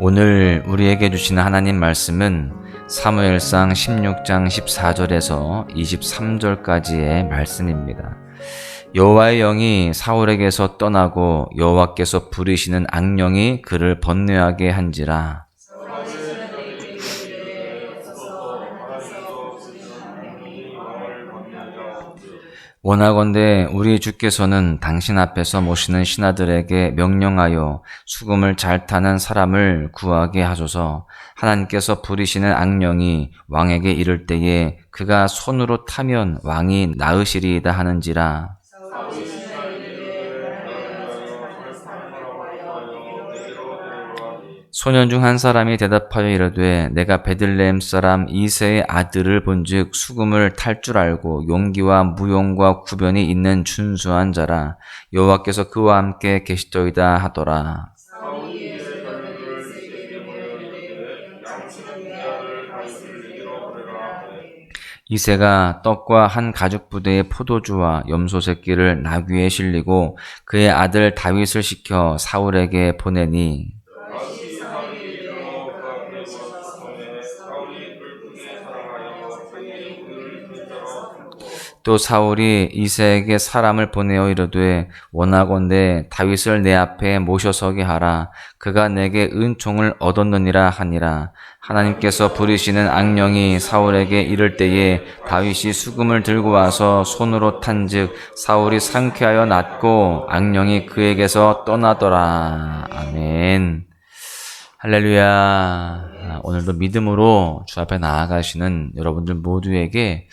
오늘 우리에게 주시는 하나님 말씀은 사무엘상 16장 14절에서 23절까지의 말씀입니다. 여호와의 영이 사울에게서 떠나고 여호와께서 부르시는 악령이 그를 번뇌하게 한지라 원하건대 우리 주께서는 당신 앞에서 모시는 신하들에게 명령하여 수금을 잘 타는 사람을 구하게 하소서. 하나님께서 부리시는 악령이 왕에게 이를 때에 그가 손으로 타면 왕이 나으시리이다 하는지라 소년 중 한 사람이 대답하여 이르되 내가 베들레헴 사람 이세의 아들을 본즉 수금을 탈 줄 알고 용기와 무용과 구변이 있는 준수한 자라. 여호와께서 그와 함께 계시더이다 하더라. 이세가 떡과 한 가죽 부대의 포도주와 염소 새끼를 나귀에 실리고 그의 아들 다윗을 시켜 사울에게 보내니 또 사울이 이세에게 사람을 보내어 이르되 원하건대 다윗을 내 앞에 모셔서게 하라. 그가 내게 은총을 얻었느니라 하니라. 하나님께서 부리시는 악령이 사울에게 이를 때에 다윗이 수금을 들고 와서 손으로 탄즉 사울이 상쾌하여 낫고 악령이 그에게서 떠나더라. 아멘. 할렐루야. 오늘도 믿음으로 주 앞에 나아가시는 여러분들 모두에게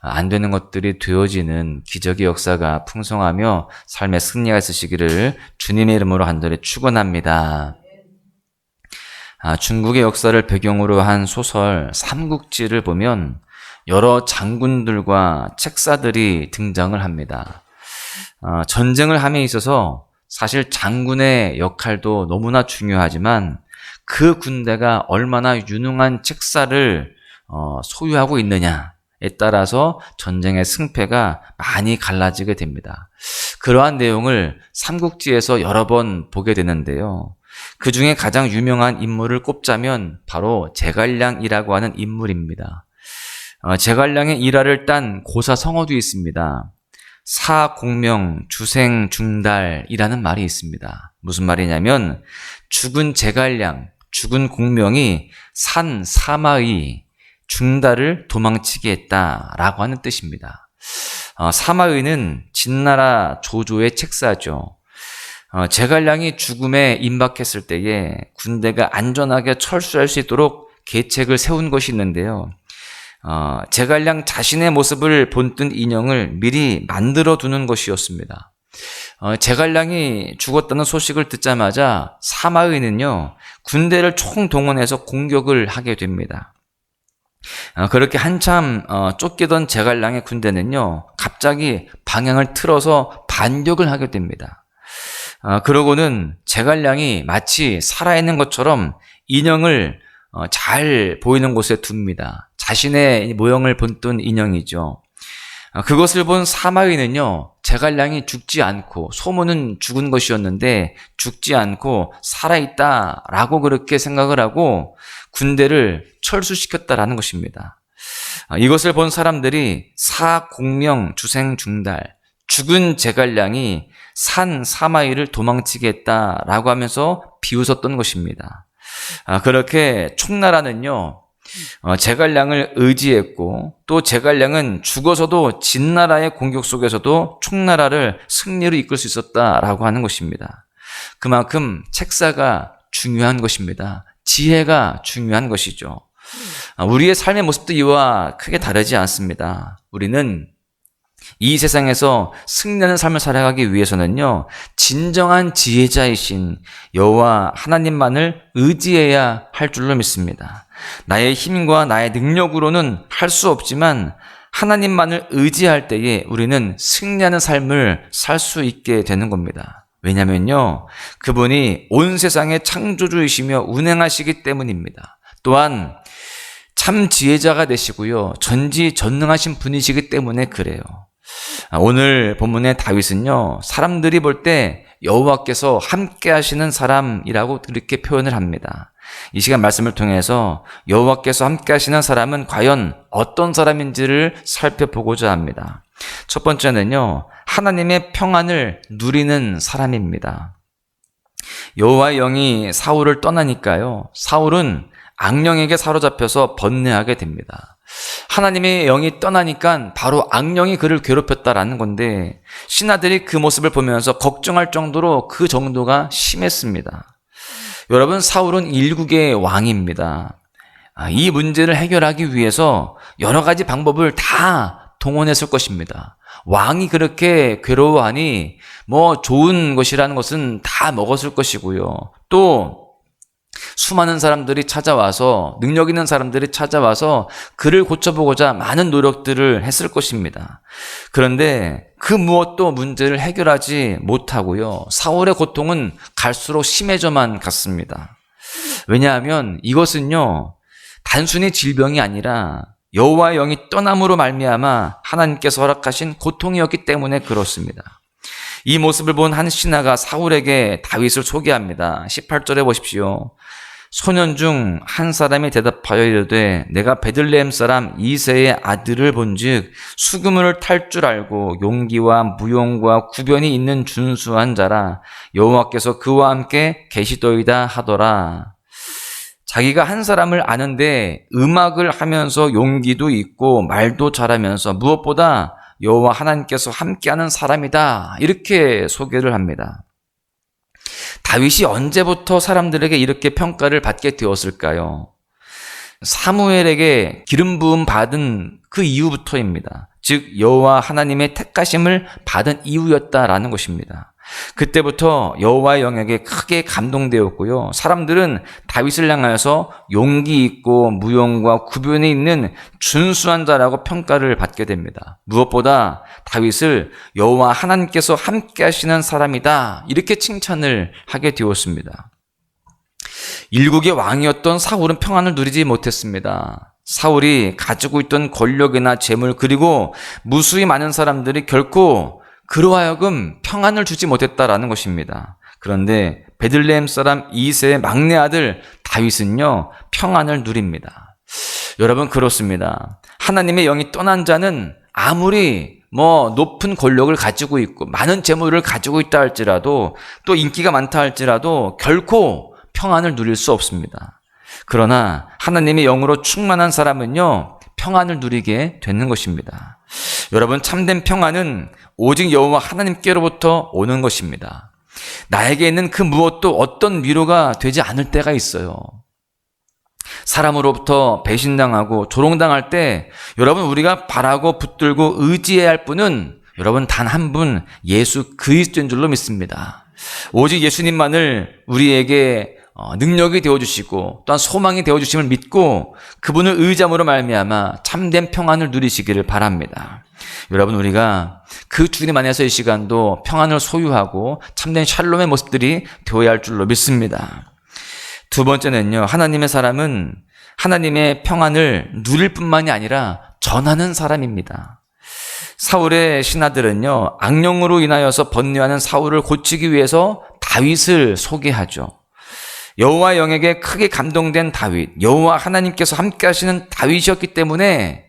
안 되는 것들이 되어지는 기적의 역사가 풍성하며 삶의 승리가 있으시기를 주님의 이름으로 간절히 축원합니다. 아, 중국의 역사를 배경으로 한 소설 삼국지를 보면 여러 장군들과 책사들이 등장을 합니다. 아, 전쟁을 함에 있어서 사실 장군의 역할도 너무나 중요하지만 그 군대가 얼마나 유능한 책사를 어, 소유하고 있느냐 에 따라서 전쟁의 승패가 많이 갈라지게 됩니다. 그러한 내용을 삼국지에서 여러 번 보게 되는데요. 그 중에 가장 유명한 인물을 꼽자면 바로 제갈량이라고 하는 인물입니다. 어, 제갈량의 일화를 딴 고사 성어도 있습니다. 사공명 주생 중달이라는 말이 있습니다. 무슨 말이냐면 죽은 제갈량, 죽은 공명이 산 사마의 중달을 도망치게 했다라고 하는 뜻입니다. 어, 사마의는 진나라 조조의 책사죠. 어, 제갈량이 죽음에 임박했을 때에 군대가 안전하게 철수할 수 있도록 계책을 세운 것이 있는데요. 어, 제갈량 자신의 모습을 본뜬 인형을 미리 만들어 두는 것이었습니다. 어, 제갈량이 죽었다는 소식을 듣자마자 사마의는요 군대를 총동원해서 공격을 하게 됩니다. 어, 그렇게 한참 어, 쫓기던 제갈량의 군대는요, 갑자기 방향을 틀어서 반격을 하게 됩니다. 어, 그러고는 제갈량이 마치 살아있는 것처럼 인형을 잘 보이는 곳에 둡니다. 자신의 모형을 본뜬 인형이죠. 그것을 본 사마의는요, 제갈량이 죽지 않고, 소문은 죽은 것이었는데, 죽지 않고 살아있다라고 그렇게 생각을 하고, 군대를 철수시켰다라는 것입니다. 아, 이것을 본 사람들이 사공명 주생 중달 죽은 제갈량이 산 사마이를 도망치게 했다라고 하면서 비웃었던 것입니다. 아, 그렇게 총나라는요 어, 제갈량을 의지했고 또 제갈량은 죽어서도 진나라의 공격 속에서도 총나라를 승리로 이끌 수 있었다라고 하는 것입니다. 그만큼 책사가 중요한 것입니다. 지혜가 중요한 것이죠. 아, 우리의 삶의 모습도 이와 크게 다르지 않습니다. 우리는 이 세상에서 승리하는 삶을 살아가기 위해서는요, 진정한 지혜자이신 여호와 하나님만을 의지해야 할 줄로 믿습니다. 나의 힘과 나의 능력으로는 할 수 없지만 하나님만을 의지할 때에 우리는 승리하는 삶을 살 수 있게 되는 겁니다. 왜냐면요, 그분이 온 세상의 창조주이시며 운행하시기 때문입니다. 또한 참 지혜자가 되시고요. 전지 전능하신 분이시기 때문에 그래요. 아, 오늘 본문의 다윗은요. 사람들이 볼 때 여호와께서 함께 하시는 사람이라고 그렇게 표현을 합니다. 이 시간 말씀을 통해서 여호와께서 함께 하시는 사람은 과연 어떤 사람인지를 살펴보고자 합니다. 첫 번째는요. 하나님의 평안을 누리는 사람입니다. 여호와의 영이 사울을 떠나니까요. 사울은 악령에게 사로잡혀서 번뇌하게 됩니다. 하나님의 영이 떠나니까 바로 악령이 그를 괴롭혔다라는 건데 신하들이 그 모습을 보면서 걱정할 정도로 그 정도가 심했습니다. 여러분 사울은 일국의 왕입니다. 아, 이 문제를 해결하기 위해서 여러 가지 방법을 다 동원했을 것입니다. 왕이 그렇게 괴로워하니 뭐 좋은 것이라는 것은 다 먹었을 것이고요. 또 수많은 사람들이 찾아와서 능력 있는 사람들이 찾아와서 그를 고쳐보고자 많은 노력들을 했을 것입니다. 그런데 그 무엇도 문제를 해결하지 못하고요. 사울의 고통은 갈수록 심해져만 갔습니다. 왜냐하면 이것은요 단순히 질병이 아니라 여호와의 영이 떠남으로 말미암아 하나님께서 허락하신 고통이었기 때문에 그렇습니다. 이 모습을 본 한 신하가 사울에게 다윗을 소개합니다. 18절에 보십시오. 소년 중 한 사람이 대답하여 이르되 내가 베들레헴 사람 이세의 아들을 본즉 수금을 탈 줄 알고 용기와 무용과 구변이 있는 준수한 자라 여호와께서 그와 함께 계시도이다 하더라. 자기가 한 사람을 아는데 음악을 하면서 용기도 있고 말도 잘하면서 무엇보다 여호와 하나님께서 함께하는 사람이다. 이렇게 소개를 합니다. 다윗이 언제부터 사람들에게 이렇게 평가를 받게 되었을까요? 사무엘에게 기름 부음 받은 그 이후부터입니다. 즉 여호와 하나님의 택하심을 받은 이후였다라는 것입니다. 그때부터 여호와의 영역에 크게 감동되었고요. 사람들은 다윗을 향하여서 용기 있고 무용과 구변이 있는 준수한 자라고 평가를 받게 됩니다. 무엇보다 다윗을 여호와 하나님께서 함께 하시는 사람이다. 이렇게 칭찬을 하게 되었습니다. 일국의 왕이었던 사울은 평안을 누리지 못했습니다. 사울이 가지고 있던 권력이나 재물 그리고 무수히 많은 사람들이 결코 그로 하여금 평안을 주지 못했다라는 것입니다. 그런데 베들레헴 사람 이세의 막내 아들 다윗은요 평안을 누립니다. 여러분 그렇습니다. 하나님의 영이 떠난 자는 아무리 뭐 높은 권력을 가지고 있고 많은 재물을 가지고 있다 할지라도 또 인기가 많다 할지라도 결코 평안을 누릴 수 없습니다. 그러나 하나님의 영으로 충만한 사람은요 평안을 누리게 되는 것입니다. 여러분 참된 평안은 오직 여호와 하나님께로부터 오는 것입니다. 나에게 있는 그 무엇도 어떤 위로가 되지 않을 때가 있어요. 사람으로부터 배신당하고 조롱당할 때 여러분 우리가 바라고 붙들고 의지해야 할 분은 여러분 단 한 분 예수 그리스도인 줄로 믿습니다. 오직 예수님만을 우리에게 어, 능력이 되어 주시고 또한 소망이 되어 주심을 믿고 그분을 의지함으로 말미암아 참된 평안을 누리시기를 바랍니다. 여러분 우리가 그 주님 안에서 이 시간도 평안을 소유하고 참된 샬롬의 모습들이 되어야 할 줄로 믿습니다. 두 번째는요. 하나님의 사람은 하나님의 평안을 누릴 뿐만이 아니라 전하는 사람입니다. 사울의 신하들은요. 악령으로 인하여서 번뇌하는 사울을 고치기 위해서 다윗을 소개하죠. 여호와 영에게 크게 감동된 다윗, 여호와 하나님께서 함께 하시는 다윗이었기 때문에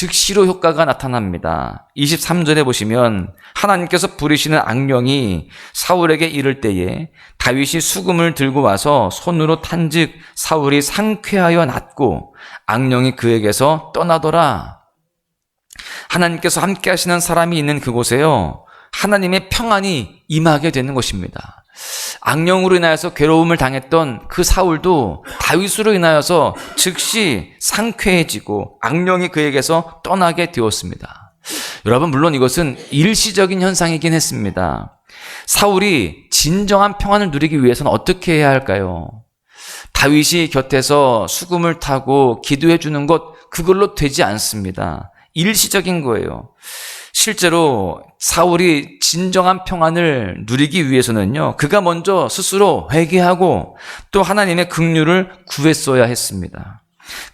즉시로 효과가 나타납니다. 23절에 보시면 하나님께서 부리시는 악령이 사울에게 이를 때에 다윗이 수금을 들고 와서 손으로 탄즉 사울이 상쾌하여 낫고 악령이 그에게서 떠나더라. 하나님께서 함께 하시는 사람이 있는 그곳에요. 하나님의 평안이 임하게 되는 것입니다. 악령으로 인하여서 괴로움을 당했던 그 사울도 다윗으로 인하여서 즉시 상쾌해지고 악령이 그에게서 떠나게 되었습니다. 여러분 물론 이것은 일시적인 현상이긴 했습니다. 사울이 진정한 평안을 누리기 위해서는 어떻게 해야 할까요? 다윗이 곁에서 수금을 타고 기도해 주는 것 그걸로 되지 않습니다. 일시적인 거예요. 실제로 사울이 진정한 평안을 누리기 위해서는요, 그가 먼저 스스로 회개하고 또 하나님의 긍휼을 구했어야 했습니다.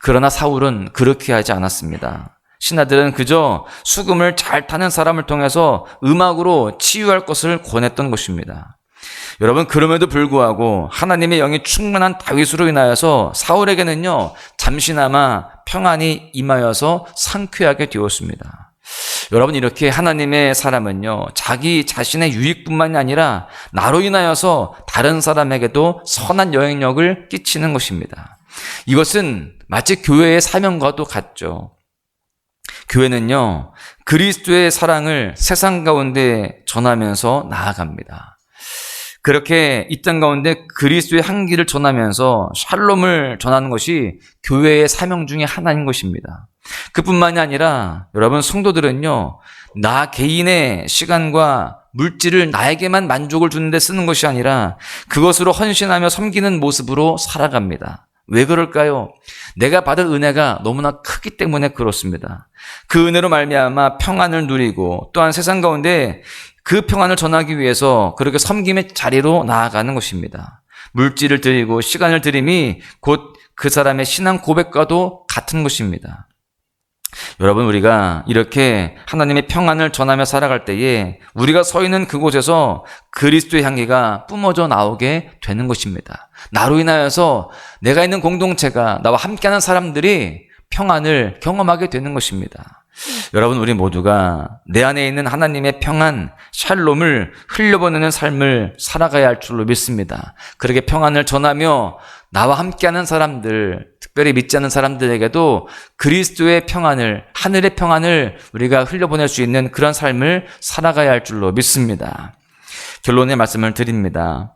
그러나 사울은 그렇게 하지 않았습니다. 신하들은 그저 수금을 잘 타는 사람을 통해서 음악으로 치유할 것을 권했던 것입니다. 여러분 그럼에도 불구하고 하나님의 영이 충만한 다윗으로 인하여서 사울에게는요 잠시나마 평안이 임하여서 상쾌하게 되었습니다. 여러분 이렇게 하나님의 사람은요 자기 자신의 유익뿐만이 아니라 나로 인하여서 다른 사람에게도 선한 영향력을 끼치는 것입니다. 이것은 마치 교회의 사명과도 같죠. 교회는요 그리스도의 사랑을 세상 가운데 전하면서 나아갑니다. 그렇게 이 땅 가운데 그리스도의 향기를 전하면서 샬롬을 전하는 것이 교회의 사명 중에 하나인 것입니다. 그뿐만이 아니라 여러분 성도들은요, 나 개인의 시간과 물질을 나에게만 만족을 주는데 쓰는 것이 아니라 그것으로 헌신하며 섬기는 모습으로 살아갑니다. 왜 그럴까요? 내가 받은 은혜가 너무나 크기 때문에 그렇습니다. 그 은혜로 말미암아 평안을 누리고 또한 세상 가운데 그 평안을 전하기 위해서 그렇게 섬김의 자리로 나아가는 것입니다. 물질을 드리고 시간을 드림이 곧 그 사람의 신앙 고백과도 같은 것입니다. 여러분, 우리가 이렇게 하나님의 평안을 전하며 살아갈 때에 우리가 서 있는 그곳에서 그리스도의 향기가 뿜어져 나오게 되는 것입니다. 나로 인하여서 내가 있는 공동체가 나와 함께하는 사람들이 평안을 경험하게 되는 것입니다. 여러분, 우리 모두가 내 안에 있는 하나님의 평안, 샬롬을 흘려보내는 삶을 살아가야 할 줄로 믿습니다. 그렇게 평안을 전하며 나와 함께하는 사람들, 특별히 믿지 않는 사람들에게도 그리스도의 평안을, 하늘의 평안을 우리가 흘려보낼 수 있는 그런 삶을 살아가야 할 줄로 믿습니다. 결론의 말씀을 드립니다.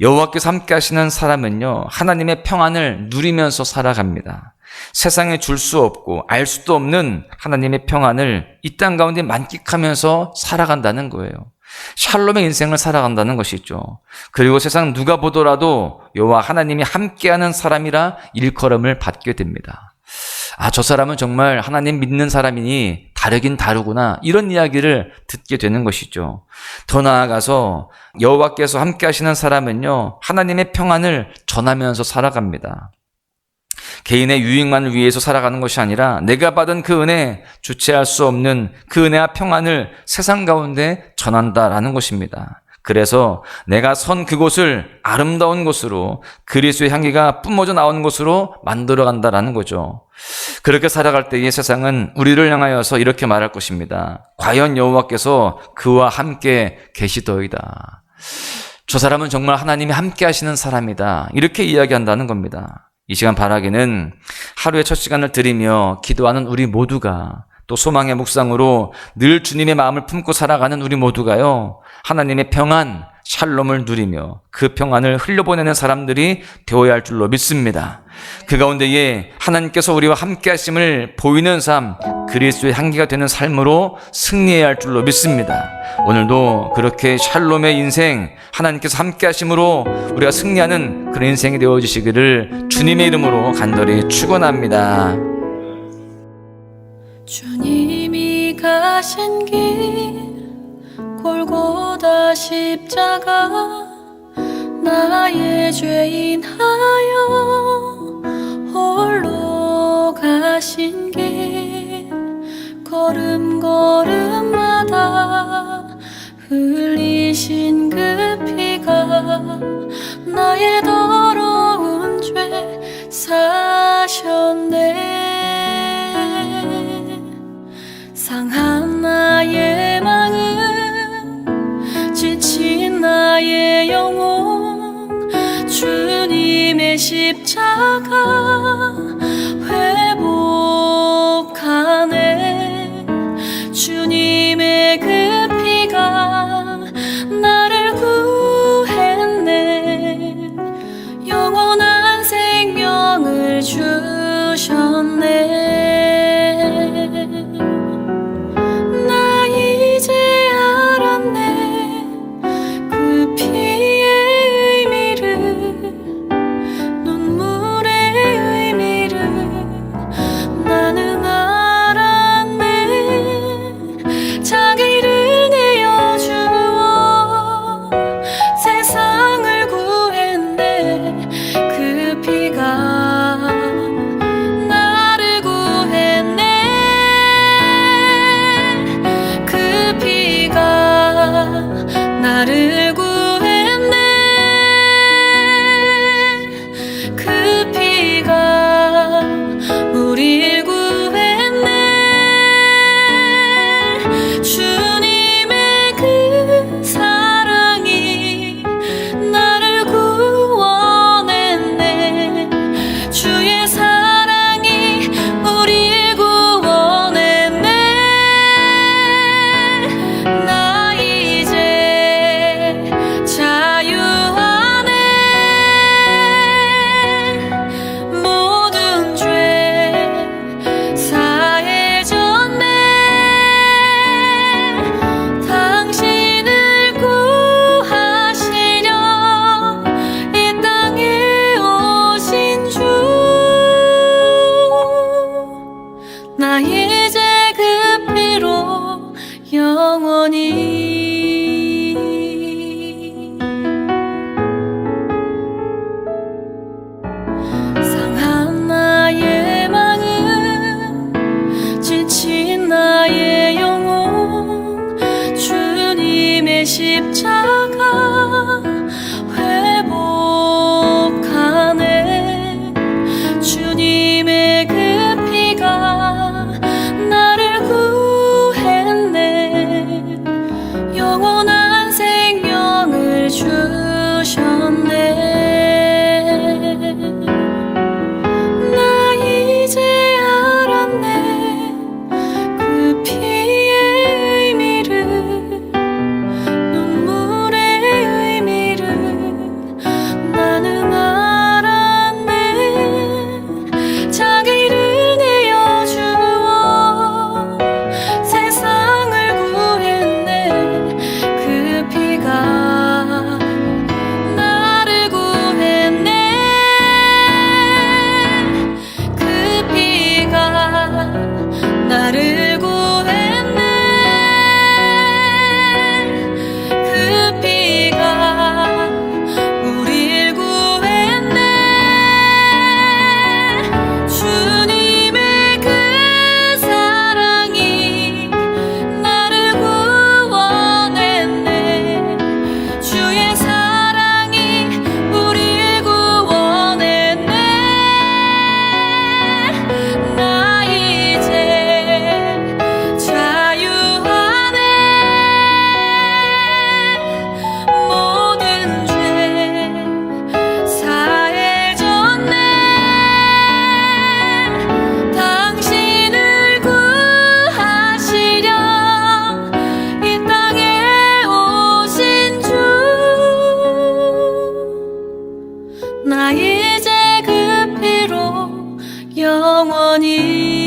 여호와께서 함께 하시는 사람은요, 하나님의 평안을 누리면서 살아갑니다. 세상에 줄 수 없고 알 수도 없는 하나님의 평안을 이 땅 가운데 만끽하면서 살아간다는 거예요. 샬롬의 인생을 살아간다는 것이죠. 그리고 세상 누가 보더라도 여호와 하나님이 함께하는 사람이라 일컬음을 받게 됩니다. 아, 저 사람은 정말 하나님 믿는 사람이니 다르긴 다르구나. 이런 이야기를 듣게 되는 것이죠. 더 나아가서 여호와께서 함께 하시는 사람은요, 하나님의 평안을 전하면서 살아갑니다. 개인의 유익만을 위해서 살아가는 것이 아니라 내가 받은 그 은혜, 주체할 수 없는 그 은혜와 평안을 세상 가운데 전한다라는 것입니다. 그래서 내가 선 그곳을 아름다운 곳으로 그리스도의 향기가 뿜어져 나오는 곳으로 만들어 간다라는 거죠. 그렇게 살아갈 때이 세상은 우리를 향하여서 이렇게 말할 것입니다. 과연 여호와께서 그와 함께 계시더이다. 저 사람은 정말 하나님이 함께 하시는 사람이다. 이렇게 이야기한다는 겁니다. 이 시간 바라기는 하루의 첫 시간을 드리며 기도하는 우리 모두가 또 소망의 묵상으로 늘 주님의 마음을 품고 살아가는 우리 모두가요. 하나님의 평안, 샬롬을 누리며 그 평안을 흘려보내는 사람들이 되어야 할 줄로 믿습니다. 그 가운데에 하나님께서 우리와 함께 하심을 보이는 삶, 그리스도의 향기가 되는 삶으로 승리해야 할 줄로 믿습니다. 오늘도 그렇게 샬롬의 인생, 하나님께서 함께 하심으로 우리가 승리하는 그런 인생이 되어 주시기를 주님의 이름으로 간절히 축원합니다. 주님이 가신 길 십자가 나의 죄인 하여 홀로 가신 길 걸음걸음마다 흘리신 그 피가 나의 더러운 죄 사셨네. 상한 나의 십자가 이제 그 피로 영원히